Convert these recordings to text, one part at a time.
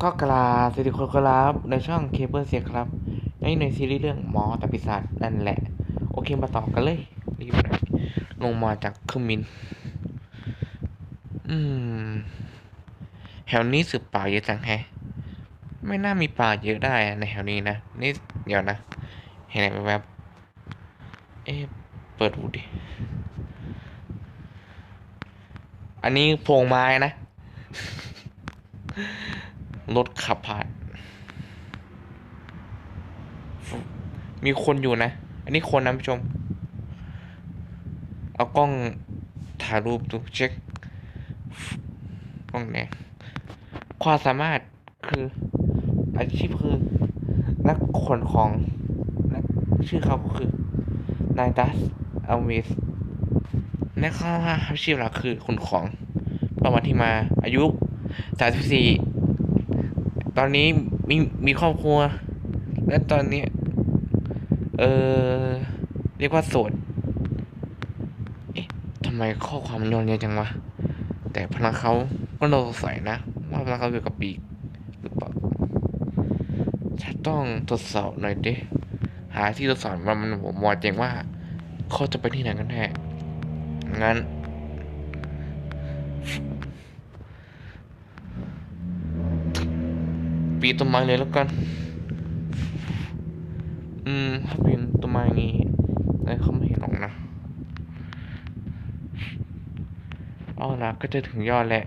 ก็กราบสวัสดีคนครับในช่องเคเบิลเสียครับในในซีรีส์เรื่องหมอตปีศาจนั่นแหละ โอเคมาต่อกันเลยรีบหน่อยลงมาจากเครื่องบิน อืมแถวนี้สืบป่าเยอะจังแฮะ ไม่น่ามีป่าเยอะได้ในแถวนี้นะนี่เดี๋ยวนะ เห็นอะไรแวบเอ๊ะเปิดดูดิ อันนี้โพงไม้นะ รถขับผ่าน มีคนอยู่นะ อันนี้คนนะผู้ชม เอากล้องถ่ายรูปดูเช็คกล้องเนี่ยความสามารถคืออาชีพคือนักขนของนักชื่อเขาก็คือนายดัสเอลเวสและข้าอาชีพหลักคือขนของประมาณที่มาอายุสามสิบสี่ ตอนนี้มีมีครอบครัว และตอนนี้ เออเรียกว่าโสด เอ๊ะทำไมข้อความมันโยนเยอะจังวะ แต่พลังเขาก็เราสงสัยนะ ว่าพลังเขาเกี่ยวกับปีกหรือเปล่าฉันต้องทดสอบหน่อยดิ หาที่ทดสอบมันมันผมมอเจงว่าเขาจะไปที่ไหนกันแน่งั้น ปีต้นไม้เลยแล้วกัน อืม ถ้าปีนต้นไม้อย่างงี้ไอ้เขาไม่เห็นหรอกนะ เอาละก็จะถึงยอดแหละ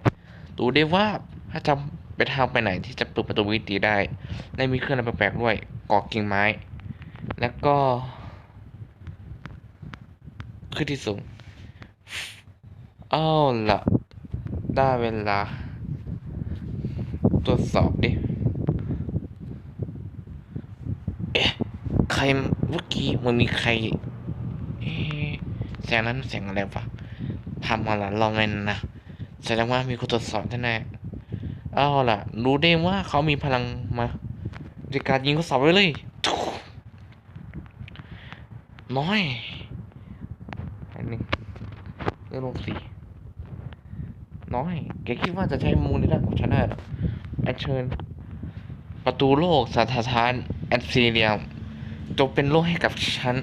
ดูได้ว่าถ้าจำไปทางไปไหนที่จะเปิดประตูวิตีได้ และมีเครื่องอะไรแปลกๆด้วยกอกกิ่งไม้ แล้วก็ขึ้นที่สูงเอาละได้เวลา ตรวจสอบดิ เอ๊ะ ใค รเมื่อกี้มันมีใครเสียงนั้นเสียงอะไรวะทำมาละลองเงินนะแสดงว่ามีคนตรวจสอบแน่ๆเอาล่ะ รู้ได้ว่าเขามีพลังมาในการยิงข้อสอบไว้เลย น้อยอันหนึ่งเรื่องลงสี่น้อยแกคิดว่าจะใช้มูลในด้านของฉันได้เหรออัญเชิญ ประตูโลกสถานทานแอนซีเรียม จงเป็นโลกให้กับฉัน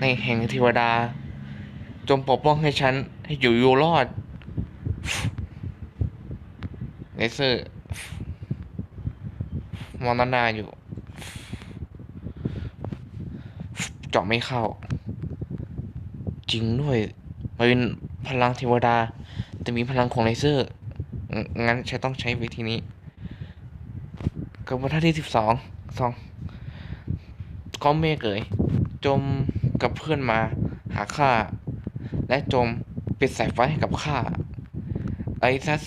ในแห่งเทวดา จงปกป้องให้ฉัน ให้อยู่อยู่รอดเลเซอร์มองนานาอยู่ เจาะไม่เข้า จริงด้วยมันเป็นพลังเทวดา แต่มีพลังของเลเซอร์ งั้นฉันต้องใช้วิธีนี้กับบรรทัดที่สิบสองสอง ก็เมฆเอ๋ยจมกับเพื่อนมาหาข้า และจมปิดสายไฟให้กับข้าไอซัส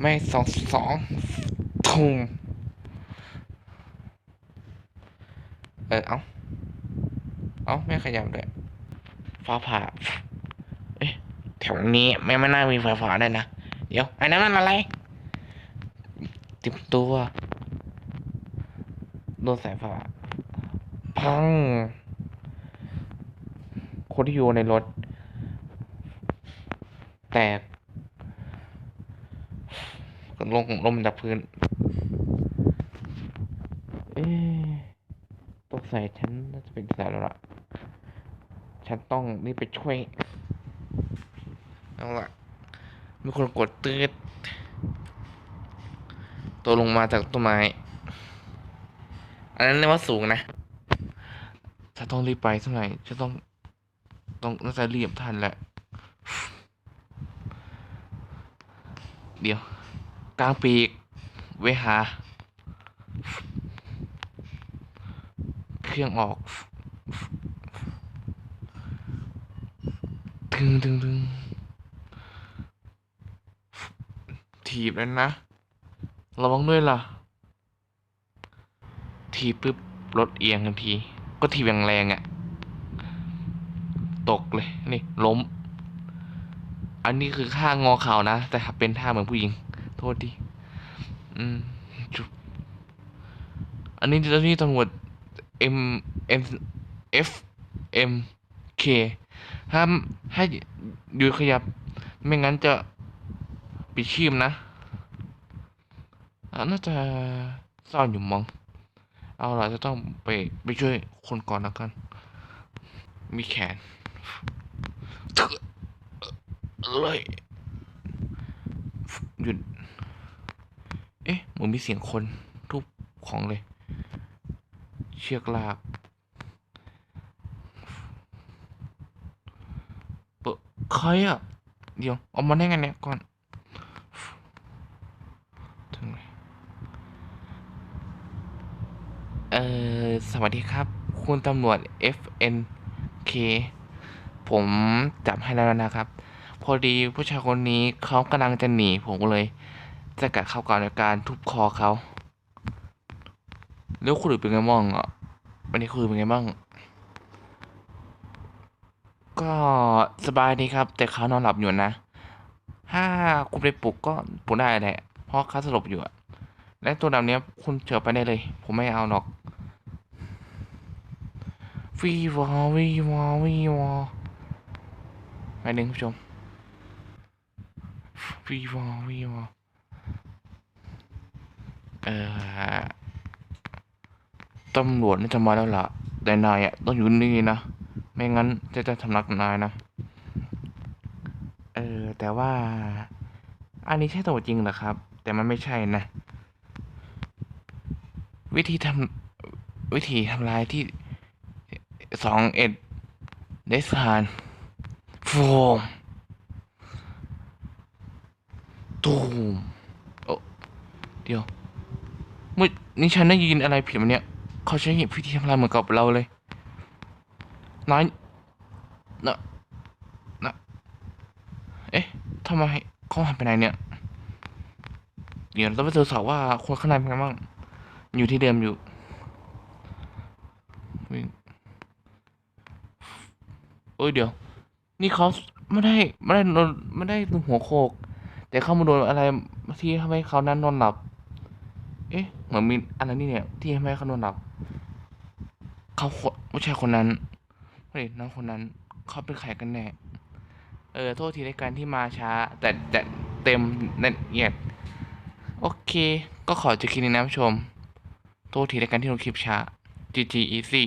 ไม่สองสองทุมเออเอาเอาไม่ขยับเลยฟ้าผ่าเอ๊ะแถวนี้ไม่ไม่น่ามีไฟฟ้าได้นะ เดี๋ยวไอ้นั้นมันอะไรติดตัวโดนสายฟ้า พัง คนที่อยู่ในรถ แตกลงลมจากพื้น เอ๊ะตกใส่ฉันน่าจะเป็นสายแล้วล่ะ ฉันต้องนี่ไปช่วย เอาล่ะ มีคนกดตืดตัวลงมาจากต้นไม้ อันนั้นเรียกว่าสูงนะ ถ้าต้องรีบไปเท่าไหร่จะต้องต้องน่าจะรีบทันแหละ เดี๋ยว กลางปีก เวหา เครื่องออก ถึงถึงถึงถีบแล้วนะ ระวังด้วยล่ะทีบปุ๊บรถเอียงทันที ก็ทีบอย่างแรงอะ่ะ ตกเลย นี่ ล้ม อันนี้คือท่างอเข่านะ แต่เป็นท่าเหมือนผู้หญิง โทษดีอืมจุบอันนี้เจ้าหน้าที่ตำรวจ M M F M K ห้ามให้หยุดขยับ ไม่งั้นจะปิดชีพนะอะน่าจะซ่อนอยู่มั้ง เอาล่ะจะต้องไปไปช่วยคนก่อนแล้วกัน มีแขนเถื่อเลยหยุด เอ๊ะเหมือนมีเสียงคนทุบของเลย เชือกลากเปอะใครอะ เดี๋ยว เอามาได้ไงเนี่ยก่อน ถึงไหน เอ่อ สวัสดีครับ คุณตำรวจ FNK ผมจับให้แล้วนะครับ พอดีผู้ชายคนนี้เขากำลังจะหนีผมก็เลย จะกัดเขาก่อนในการทุบคอเขา แล้วคุณอื่นเป็นไงบ้างอะวันนี้คุณอื่นเป็นไงบ้าง ก็สบายดีครับ แต่เขานอนหลับอยู่นะ ถ้าคุณไปปลุกก็ปลุกได้แหละ เพราะเขาสลบอยู่อะและตัวดำเนี้ยคุณเฉยไปได้เลย ผมไม่เอาหรอก วีวอวีวอวีวอไปหนึ่งผู้ชมวีวอวีวอเอ่อตำรวจน่จะมาแล้วล่ะ แต่นายอะต้องอยู่นี่นะ ไม่งั้นจะจะทำนักนายนะ เออแต่ว่า อันนี้ใช่ตัวจจริงเหรอครับ แต่มันไม่ใช่นะ วิธีทำวิธีทำลายที่ สองเอ็ดเดสานโฟมตูมโอ้เดี๋ยวเมื่อนี่ฉันได้ยินอะไรผิดมั้ยเนี่ย เขาใช้วิธีทำลายเหมือนกับเราเลยน้อยนะนะเอ๊ะทำไมเขาหันไปไหนเนี่ย เดี๋ยวเราไปตรวจสอบว่าคนข้างในเป็นไงบ้าง อยู่ที่เดิมอยู่วิ่งเอ้ยเดี๋ยว นี่เขาไม่ได้ไม่ได้โดนไม่ได้หัวโขกแต่เขามาโดนอะไรที่ทำให้เขานั้นนอนหลับ เอ๊ะเหมือนมีอะไรนี่เนี่ย ที่ทำให้เขานอนหลับ เขาคนผู้ชายคนนั้นเฮ้ยน้องคนนั้น เขาเป็นใครกันแน่เออโทษทีในการที่มาช้า แต่แต่เต็มละเอียดโอเค ก็ขอจบคลิปนี้นะผู้ชม โทษทีในการที่ลงคลิปช้า GG easy